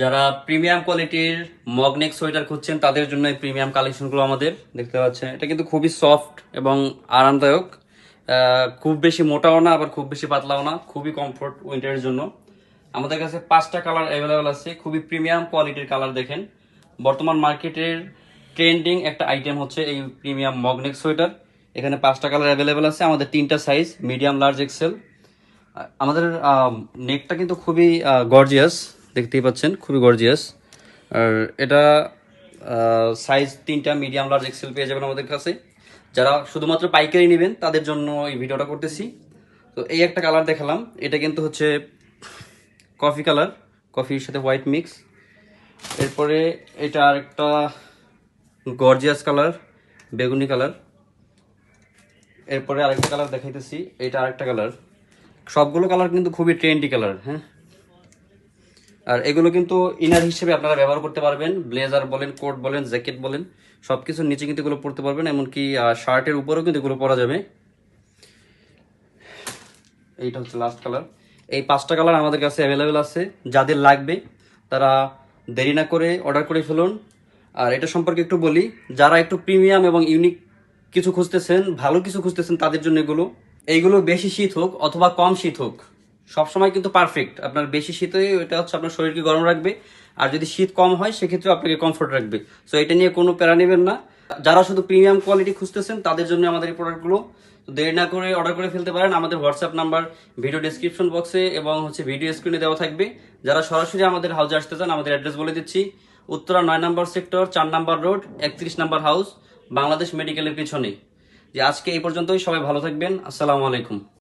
যারা প্রিমিয়াম কোয়ালিটির মগনেক সোয়েটার খুঁজছেন, তাদের জন্য এই প্রিমিয়াম কালেকশনগুলো আমাদের, দেখতে পাচ্ছেন। এটা কিন্তু খুবই সফট এবং আরামদায়ক। খুব বেশি মোটাও না, আবার খুব বেশি পাতলাও না, খুবই কমফোর্ট উইন্টারের জন্য। আমাদের কাছে পাঁচটা কালার অ্যাভেলেবেল আছে, খুবই প্রিমিয়াম কোয়ালিটির কালার দেখেন। বর্তমান মার্কেটের ট্রেন্ডিং একটা আইটেম হচ্ছে এই প্রিমিয়াম মগনেক সোয়েটার এখানে পাঁচটা কালার অ্যাভেলেবেল আছে, আমাদের তিনটা সাইজ মিডিয়াম লার্জ এক্সেল আমাদের নেকটা কিন্তু খুবই গর্জিয়াস দেখতেই পাচ্ছেন, খুবই গর্জিয়াস আর এটা সাইজ তিনটা মিডিয়াম লার্জ এক্সেল পেয়ে যাবেন আমাদের কাছে। যারা শুধুমাত্র পাইকারি নেবেন, তাদের জন্য এই ভিডিওটা করতেছি। তো এই একটা কালার দেখালাম। এটা কিন্তু হচ্ছে কফি কালার কফির সাথে হোয়াইট মিক্স এরপরে এটা আরেকটা গর্জিয়াস কালার বেগুনি কালার এরপরে আরেকটা কালার দেখাইতেছি। এটা আরেকটা কালার সবগুলো কালার কিন্তু খুবই ট্রেন্ডি কালার হ্যাঁ? আর এগুলো কিন্তু ইনার হিসেবে আপনারা ব্যবহার করতে পারবেন ব্লেজার বলেন কোট বলেন জ্যাকেট বলেন সব কিছুর নিচে কিন্তু এগুলো পরতে পারবেন, এমনকি শার্টের উপরেও কিন্তু এগুলো পরা যাবে। এইটা হচ্ছে লাস্ট কালার এই পাঁচটা কালার আমাদের কাছে অ্যাভেলেবেল আছে, যাদের লাগবে, তারা দেরি না করে অর্ডার করে ফেলুন। আর এটা সম্পর্কে একটু বলি, যারা একটু প্রিমিয়াম এবং ইউনিক কিছু খুঁজতেছেন, ভালো কিছু খুঁজতেছেন, তাদের জন্য এগুলো, এইগুলো বেশি শীত হোক অথবা কম শীত হোক সবসময় কিন্তু পারফেক্ট আপনার বেশি শীতে এটা হচ্ছে আপনার শরীরকে গরম রাখবে। আর যদি শীত কম হয় সেক্ষেত্রে আপনাকে কমফোর্ট রাখবে। সো এটা নিয়ে কোনো প্যারা নেবেন না। যারা শুধু প্রিমিয়াম কোয়ালিটি খুঁজতেছেন, তাদের জন্য আমাদের এই প্রোডাক্টগুলো দেরি না করে অর্ডার করে ফেলতে পারেন। আমাদের হোয়াটসঅ্যাপ নাম্বার ভিডিও ডিসক্রিপশন বক্সে এবং হচ্ছে ভিডিও স্ক্রিনে দেওয়া থাকবে। যারা সরাসরি আমাদের হাউসে আসতে চান, আমাদের অ্যাড্রেস বলে দিচ্ছি। উত্তরা নয় নম্বর সেক্টর চার নম্বর রোড একত্রিশ নম্বর হাউস বাংলাদেশ মেডিকেলের পিছনে। যে আজকে এই পর্যন্তই। সবাই ভালো থাকবেন। আসসালামু আলাইকুম।